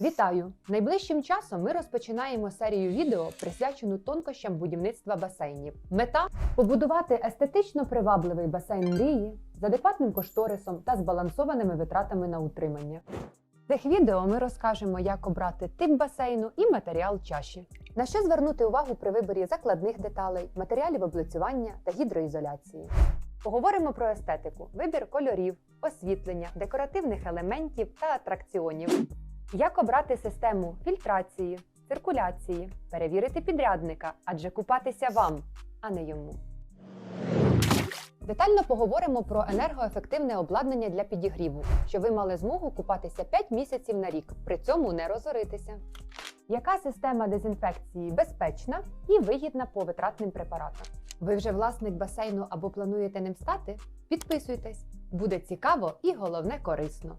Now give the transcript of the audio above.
Вітаю! Найближчим часом ми розпочинаємо серію відео, присвячену тонкощам будівництва басейнів. Мета побудувати естетично привабливий басейн мрії з адекватним кошторисом та збалансованими витратами на утримання. В цих відео ми розкажемо, як обрати тип басейну і матеріал чаші. На що звернути увагу при виборі закладних деталей, матеріалів облицювання та гідроізоляції. Поговоримо про естетику, вибір кольорів, освітлення, декоративних елементів та атракціонів. Як обрати систему фільтрації, циркуляції, перевірити підрядника, адже купатися вам, а не йому. Детально поговоримо про енергоефективне обладнання для підігріву, щоб ви мали змогу купатися 5 місяців на рік, при цьому не розоритися. Яка система дезінфекції безпечна і вигідна по витратним препаратам? Ви вже власник басейну або плануєте ним стати? Підписуйтесь, буде цікаво і головне корисно.